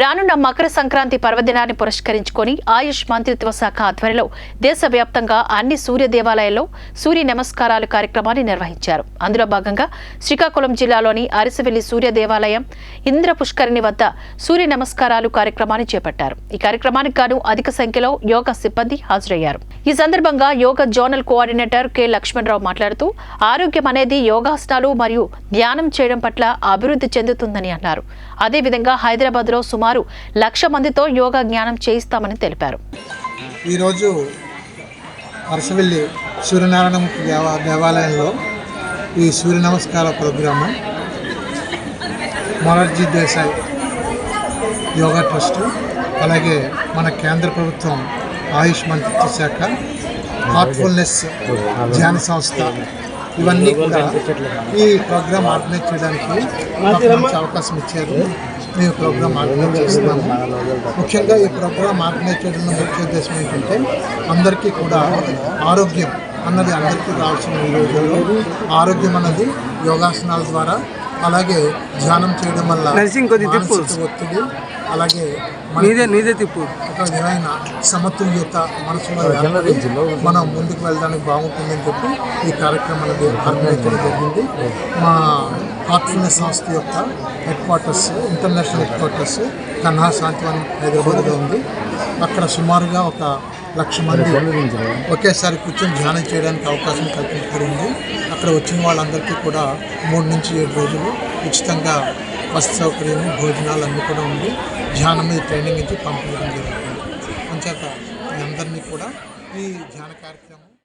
రానున్న మకర సంక్రాంతి పర్వదినాన్ని పురస్కరించుకొని ఆయుష్ మంత్రిత్వ శాఖ ఆధ్వర్యంలో దేశవ్యాప్తంగా అన్ని సూర్య దేవాలయాల్లో సూర్య నమస్కారాలు కార్యక్రమాన్ని నిర్వహించారు. అందులో భాగంగా శ్రీకాకుళం జిల్లాలోని అరిసవెల్లి సూర్య దేవాలయం ఇంద్ర పుష్కరిణి వద్ద సూర్య నమస్కారాలు కార్యక్రమాన్ని చేపట్టారు. ఈ కార్యక్రమానికి గాను అధిక సంఖ్యలో యోగా సిబ్బంది హాజరయ్యారు. ఈ సందర్భంగా yoga zonal coordinator K. Lakshmanarao మాట్లాడుతూ ఆరోగ్యం అనేది యోగాసనాలు మరియు ధ్యానం చేయడం పట్ల అభివృద్ధి చెందుతుందని అన్నారు. అదేవిధంగా హైదరాబాద్లో సుమారు లక్ష మందితో యోగా జ్ఞానం చేయిస్తామని తెలిపారు. ఈరోజు అరసవెల్లి సూర్యనారాయణమూర్తి దేవా దేవాలయంలో ఈ సూర్య నమస్కార ప్రోగ్రాము మొరార్జీ దేశాయ్ యోగా ట్రస్ట్ అలాగే మన కేంద్ర ప్రభుత్వం ఆయుష్ మంత్రిత్వ శాఖ హార్ట్ఫుల్నెస్ ధ్యాన సంస్థ ఇవన్నీ కూడా ఈ ప్రోగ్రామ్ ఆర్గనైజ్ చేయడానికి మంచి అవకాశం ఇచ్చారు. మేము ప్రోగ్రామ్ ఆర్గనైజ్ చేస్తున్నాము. ముఖ్యంగా ఈ ప్రోగ్రామ్ ఆర్గనైజ్ చేయడంలో ముఖ్య ఉద్దేశం ఏంటంటే అందరికీ కూడా ఆరోగ్యం అన్నది అందరికీ రావాల్సిన ఈ రోజుల్లో. ఆరోగ్యం అన్నది యోగాసనాల ద్వారా అలాగే ధ్యానం చేయడం వల్ల ఒత్తిడి అలాగే నీదే నీదే తిప్పు. ఒక విధమైన సమతుల్యత మనసులో ఏర్పడి మనం ముందుకు వెళ్ళడానికి బాగుంటుందని చెప్పి ఈ కార్యక్రమం అనేది ఆర్గనైజ్ జరిగింది. మా హార్ట్ఫుల్నెస్ సంస్థ యొక్క headquarters international headquarters Kanha Shantivanam హైదరాబాద్లో ఉంది. అక్కడ సుమారుగా ఒక లక్ష మంది ఒకేసారి కూర్చొని ధ్యానం చేయడానికి అవకాశం కల్పించబడింది. అక్కడ వచ్చిన వాళ్ళందరికీ కూడా మూడు నుంచి ఏడు రోజులు ఉచితంగా వసతి సౌకర్యం భోజనాలు అన్నీ కూడా ఉంది ధ్యానం మీద ట్రైనింగ్ ఇచ్చి పంపించడం జరుగుతుంది. అంచేత మీ అందరినీ కూడా ఈ ధ్యాన కార్యక్రమం